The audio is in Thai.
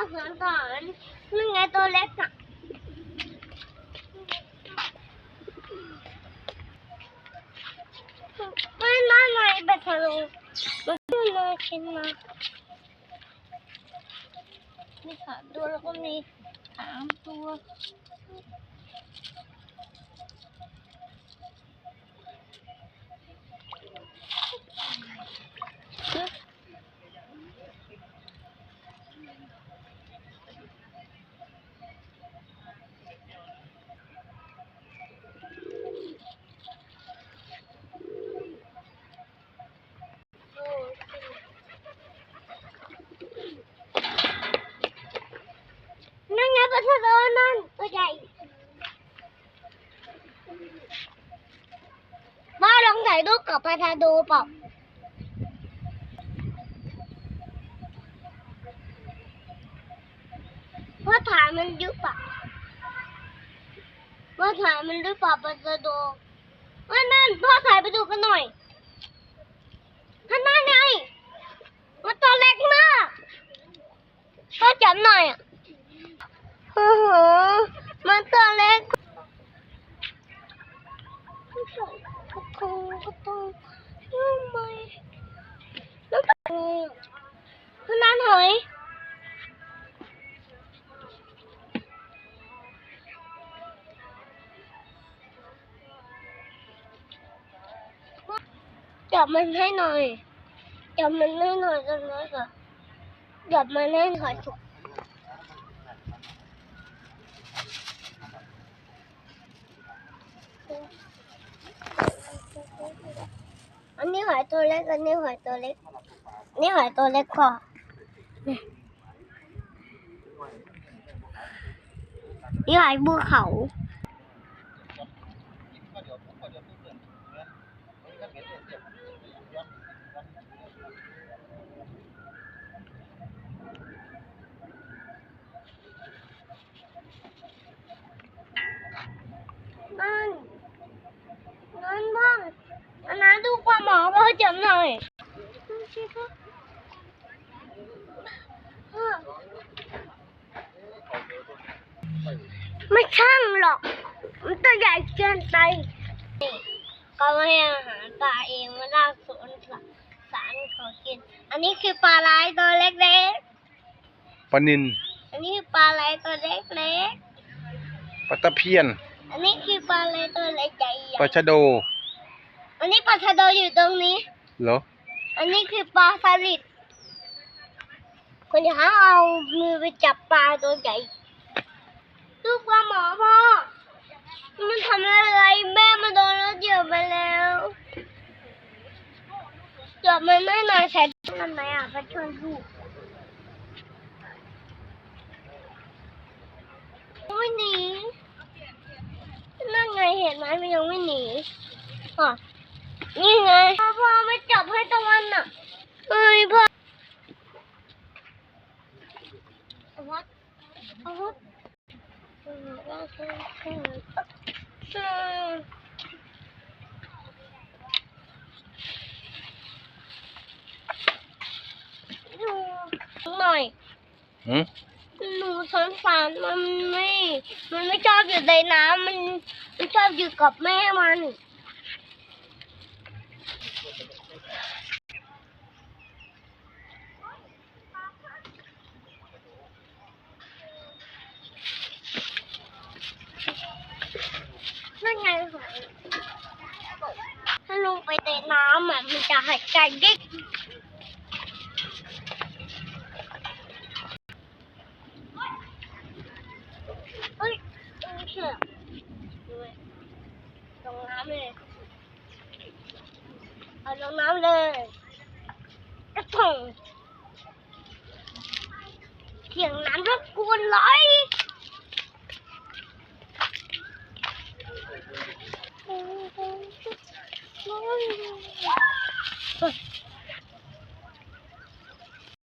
อนสอนนี่ไงตัวเล็กอะไม่น่าหน่อยไปทะลุมันขึ้นมาขึ้นมามีสามตัวแล้วก็มีสามตัว นั่นไงปลาทะโดนั่นตัวใหญ่บ้าลอง ถ่ายรูปกับปลาทะโดเปล่าว่าถ่ายมันยุบปะว่าถ่ายมันยุบป่ะปลาธาดูว่านั่นพ่อถ่ายไปดูกันหน่อยท่านนั่นไงมันตัวเล็กมากพ่อจับหน่อยอะ โอ้โหมันตัวเล็ก กระทงกระทงทำไมแล้วเป็นไงอะคุณน้าหอยจับมันให้หน่อย จับมันให้หน่อยกันนะก่อนจับมันให้หน่อยสุก อันนี้หอย ตัวเล็กอันนี้หอยตัวเล็ก นี่หอยตัวเล็กกว่านี่หอยภูเขา นั่น นั่นบ้างอันนั้นดูปลาหมอพ่อจับหน่อยดูสิคะพ่อไม่ ช่างหรอก มันตัวใหญ่เกินไปนี่ก็ไม่ให้อาหารปลาเองมาลากสวนสัตว์สารเขากิน อันนี้คือปลาลายตัวเล็กปลานินๆ อันนี้คือปลาลายตัวเล็กปลาตะเพียนๆ อันนี้คือปลาลายตัวเล็กใหญ่ปลาชะโดๆอันนี้ปลาชะโดอยู่ตรงนี้ เหรออันนี้คือปลาสลิดคนจะหาเอามือไปจับปลาตัวใหญ่ ลูกปลาหมอพ่อ มันทำอะไรแม่มาโดนรถเหยียบไปแล้วจับมันไม่หน่อยใส่ทำไมอะไปชนลูกไม่หนีนั่นไงเห็นไหมมันยังไม่หนีอะนี่ไงพ่อไม่จับให้ตะวันอะเฮ้ยพ่อเอาวัดเอาวัดอืมว่าใช่ใช่ใช่ดูหน่อย หืมหนูสงสารมันไม่ มันไม่ชอบอยู่ในน้ำมันมันชอบอยู่กับแม่มัน นั่นไงหอยถ้าลงไปในน้ำอะมันจะหายใจได้เฮ้ยตรงเชือกด้วยลงน้ำเลย เอาลงน้ำเลย กระถงเสียงน้ำรบกวนเลยเฮ้ย